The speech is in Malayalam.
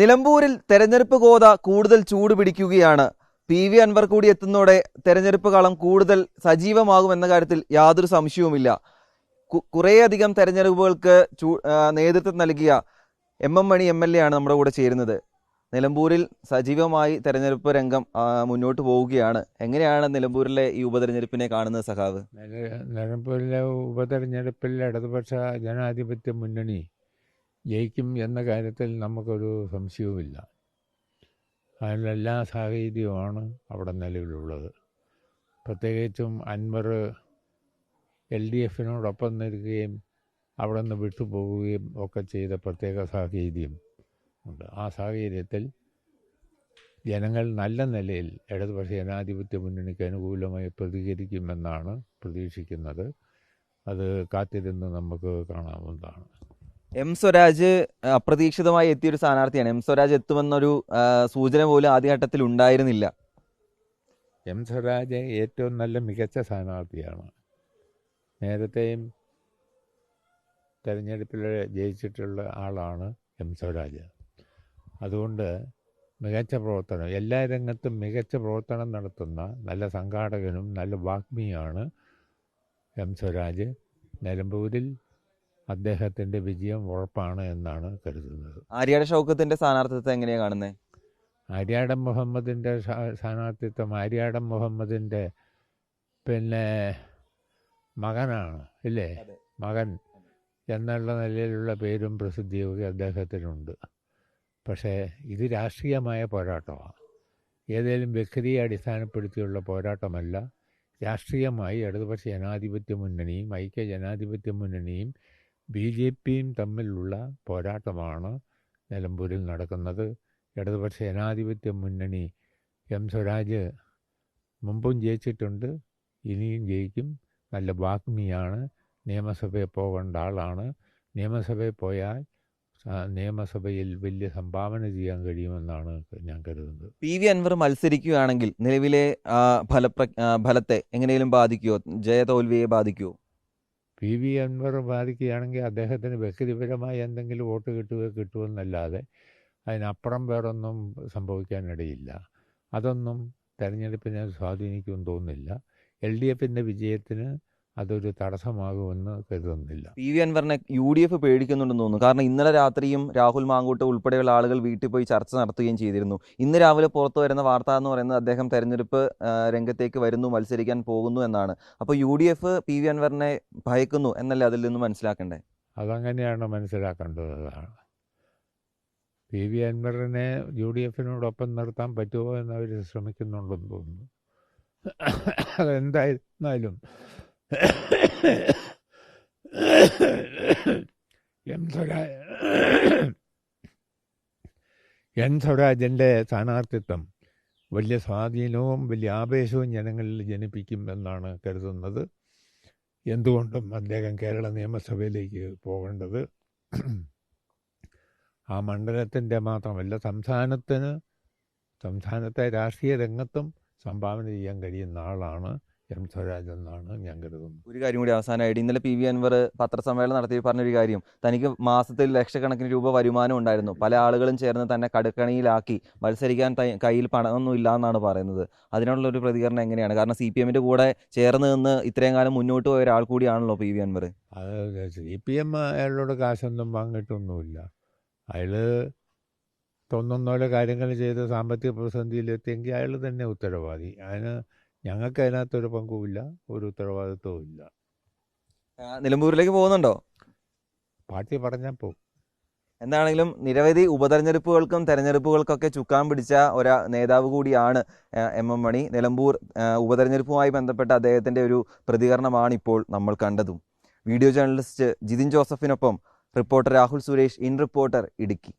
നിലമ്പൂരിൽ തെരഞ്ഞെടുപ്പ് കോത കൂടുതൽ ചൂട് പിടിക്കുകയാണ്. പി വി അൻവർ കൂടി എത്തുന്നതോടെ തെരഞ്ഞെടുപ്പ് കളം കൂടുതൽ സജീവമാകും എന്ന കാര്യത്തിൽ യാതൊരു സംശയവുമില്ല. കുറേയധികം തെരഞ്ഞെടുപ്പുകൾക്ക് ചൂ നേതൃത്വം നൽകിയ M M Mani M L A ആണ് നമ്മുടെ കൂടെ ചേരുന്നത്. നിലമ്പൂരിൽ സജീവമായി തെരഞ്ഞെടുപ്പ് രംഗം മുന്നോട്ട് പോവുകയാണ്. എങ്ങനെയാണ് നിലമ്പൂരിലെ ഈ ഉപതെരഞ്ഞെടുപ്പിനെ കാണുന്നത് സഖാവ്? നിലമ്പൂരിലെ ഉപതെരഞ്ഞെടുപ്പിൽ ഇടതുപക്ഷ ജനാധിപത്യ മുന്നണി ജയിക്കും എന്ന കാര്യത്തിൽ നമുക്കൊരു സംശയവുമില്ല. അതിനെല്ലാ സാഹചര്യവുമാണ് അവിടെ നിലവിലുള്ളത്. പ്രത്യേകിച്ചും അൻവർ എൽ ഡി എഫിനോടൊപ്പം നിൽക്കുകയും അവിടെ നിന്ന് വിട്ടുപോവുകയും ഒക്കെ ചെയ്ത പ്രത്യേക സാഹചര്യം ഉണ്ട്. ആ സാഹചര്യത്തിൽ ജനങ്ങൾ നല്ല നിലയിൽ ഇടതുപക്ഷ ജനാധിപത്യ മുന്നണിക്ക് അനുകൂലമായി പ്രതികരിക്കുമെന്നാണ് പ്രതീക്ഷിക്കുന്നത്. അത് കാത്തിരുന്ന് നമുക്ക് കാണാവുന്നതാണ്. എം സ്വരാജ് അപ്രതീക്ഷിതമായി എത്തിയൊരു സ്ഥാനാർത്ഥിയാണ്. എം സ്വരാജ് എത്തുമെന്നൊരു സൂചന പോലും ആദ്യഘട്ടത്തിൽ ഉണ്ടായിരുന്നില്ല. എം സ്വരാജ് ഏറ്റവും നല്ല മികച്ച സ്ഥാനാർത്ഥിയാണ്. നേരത്തെയും തെരഞ്ഞെടുപ്പിൽ ജയിച്ചിട്ടുള്ള ആളാണ് എം സ്വരാജ്. അതുകൊണ്ട് മികച്ച പ്രവർത്തനം എല്ലാ രംഗത്തും മികച്ച പ്രവർത്തനം നടത്തുന്ന നല്ല സംഘാടകനും നല്ല വാഗ്മിയാണ് എം സ്വരാജ്. നിലമ്പൂരിൽ അദ്ദേഹത്തിന്റെ വിജയം ഉറപ്പാണ് എന്നാണ് കരുതുന്നത്. ആര്യാട് ഷൗക്കത്തിന്റെ സ്ഥാനാർത്ഥിത്വം എങ്ങനെയാണ് കാണുന്നത് ആര്യാടൻ മുഹമ്മദിന്റെ സ്ഥാ- സ്ഥാനാർത്ഥിത്വം ആര്യാടൻ മുഹമ്മദിന്റെ പിന്നെ മകനാണ് ഇല്ലേ. മകൻ എന്നുള്ള നിലയിലുള്ള പേരും പ്രസിദ്ധിയൊക്കെ അദ്ദേഹത്തിനുണ്ട്. പക്ഷേ ഇത് രാഷ്ട്രീയമായ പോരാട്ടമാണ് ഏതെങ്കിലും വ്യക്തിയെ അടിസ്ഥാനപ്പെടുത്തിയുള്ള പോരാട്ടമല്ല രാഷ്ട്രീയമായി ഇടതുപക്ഷ ജനാധിപത്യ മുന്നണിയും ഐക്യ ജനാധിപത്യ മുന്നണിയും ബി ജെ പിയും തമ്മിലുള്ള പോരാട്ടമാണ് നിലമ്പൂരിൽ നടക്കുന്നത്. ഇടതുപക്ഷ ജനാധിപത്യ മുന്നണി എം സ്വരാജ് മുമ്പും ജയിച്ചിട്ടുണ്ട് ഇനിയും ജയിക്കും. നല്ല വാഗ്മിയാണ്. നിയമസഭയിൽ പോകേണ്ട ആളാണ്. നിയമസഭയിൽ പോയാൽ നിയമസഭയിൽ വലിയ സംഭാവന ചെയ്യാൻ കഴിയുമെന്നാണ് ഞാൻ കരുതുന്നത്. പി വി അൻവർ മത്സരിക്കുകയാണെങ്കിൽ നിലവിലെ ഫലപ്ര ഫലത്തെ എങ്ങനെയും ബാധിക്കുമോ ജയതോൽവിയെ ബാധിക്കുമോ പി. വി. അൻവർ ബാധിക്കുകയാണെങ്കിൽ അദ്ദേഹത്തിന് വ്യക്തിപരമായി എന്തെങ്കിലും വോട്ട് കിട്ടുകയോ കിട്ടുമെന്നല്ലാതെ അതിനപ്പുറം വേറൊന്നും സംഭവിക്കാനിടയില്ല. അതൊന്നും തെരഞ്ഞെടുപ്പിനെ സ്വാധീനിക്കുമെന്ന് തോന്നുന്നില്ല. എൽ ഡി എഫിന്റെ വിജയത്തിന് അതൊരു തടസ്സമാകുമെന്ന് കരുതുന്നില്ല. പി. വി. അൻവറിനെ യു ഡി എഫ് പേടിക്കുന്നുണ്ടെന്ന് തോന്നുന്നു. കാരണം ഇന്നലെ രാത്രിയും രാഹുൽ മാങ്കൂട്ട് ഉൾപ്പെടെയുള്ള ആളുകൾ വീട്ടിൽ പോയി ചർച്ച നടത്തുകയും ചെയ്തിരുന്നു. ഇന്ന് രാവിലെ പുറത്തു വരുന്ന വാർത്ത എന്ന് പറയുന്നത് അദ്ദേഹം തെരഞ്ഞെടുപ്പ് രംഗത്തേക്ക് വരുന്നു മത്സരിക്കാൻ പോകുന്നു എന്നാണ്. അപ്പോൾ U D F P. V. അൻവറിനെ ഭയക്കുന്നു എന്നല്ലേ അതിൽ നിന്ന് മനസ്സിലാക്കണ്ടേ അതങ്ങനെയാണ് മനസ്സിലാക്കേണ്ടത് പി. വി. അൻവറിനെ യു ഡി എഫിനോടൊപ്പം നിർത്താൻ പറ്റുമോ എന്ന് അവർ ശ്രമിക്കുന്നുണ്ടെന്ന് തോന്നുന്നു. അതെന്തായിരുന്നാലും എം സ്വരാജ് എൻ സ്വരാജിന്റെ സ്ഥാനാർത്ഥിത്വം വലിയ സ്വാധീനവും വലിയ ആവേശവും ജനങ്ങളിൽ ജനിപ്പിക്കും എന്നാണ് കരുതുന്നത്. എന്തുകൊണ്ടും അദ്ദേഹം കേരള നിയമസഭയിലേക്ക് പോകേണ്ടത് ആ മണ്ഡലത്തിന്റെ മാത്രമല്ല സംസ്ഥാനത്തിന് സംസ്ഥാനത്തെ രാഷ്ട്രീയ രംഗത്തും സംഭാവന ചെയ്യാൻ കഴിയുന്ന ആളാണ് എം സ്വരാജ് എന്നാണ് ഞാൻ കരുതുന്നത്. ഒരു കാര്യം കൂടി അവസാനമായിട്ട് ഇന്നലെ പി വി അൻവർ പത്രസമ്മേളനം നടത്തി പറഞ്ഞൊരു കാര്യം തനിക്ക് മാസത്തിൽ ലക്ഷക്കണക്കിന് രൂപ വരുമാനം ഉണ്ടായിരുന്നു. പല ആളുകളും ചേർന്ന് തന്നെ കടുക്കണിയിലാക്കി മത്സരിക്കാൻ കയ്യിൽ പണമൊന്നും ഇല്ല എന്നാണ് പറയുന്നത്. അതിനുള്ള ഒരു പ്രതികരണം എങ്ങനെയാണ്? കാരണം സി പി എമ്മിന്റെ കൂടെ ചേർന്ന് നിന്ന് ഇത്രയും കാലം മുന്നോട്ട് പോയ ഒരാൾ കൂടിയാണല്ലോ പി വി അൻവർ. അത് സി പി എം അയാളോട് കാശൊന്നും വാങ്ങിയിട്ടൊന്നുമില്ല. അയാൾ തോന്നുന്ന കാര്യങ്ങൾ ചെയ്ത് സാമ്പത്തിക പ്രതിസന്ധിയിലെത്തിയെങ്കിൽ അയാൾ തന്നെ ഉത്തരവാദി. അതിന് ഞങ്ങൾക്ക് അതിനകത്തൊരു പങ്കുമില്ല ഒരു ഉത്തരവാദിത്വവും ഇല്ല. നിലമ്പൂരിലേക്ക് പോകുന്നുണ്ടോ? പാർട്ടി പറഞ്ഞാൽ പോകും എന്താണെങ്കിലും നിരവധി ഉപതെരഞ്ഞെടുപ്പുകൾക്കും തെരഞ്ഞെടുപ്പുകൾക്കൊക്കെ ചുക്കാൻ പിടിച്ച ഒരു നേതാവ് കൂടിയാണ് എം എം മണി. നിലമ്പൂർ ഉപതെരഞ്ഞെടുപ്പുമായി ബന്ധപ്പെട്ട അദ്ദേഹത്തിന്റെ ഒരു പ്രതികരണമാണ് ഇപ്പോൾ നമ്മൾ കണ്ടതും. Video journalist Jithin ജോസഫിനൊപ്പം reporter Rahul Suresh in reporter Idukki.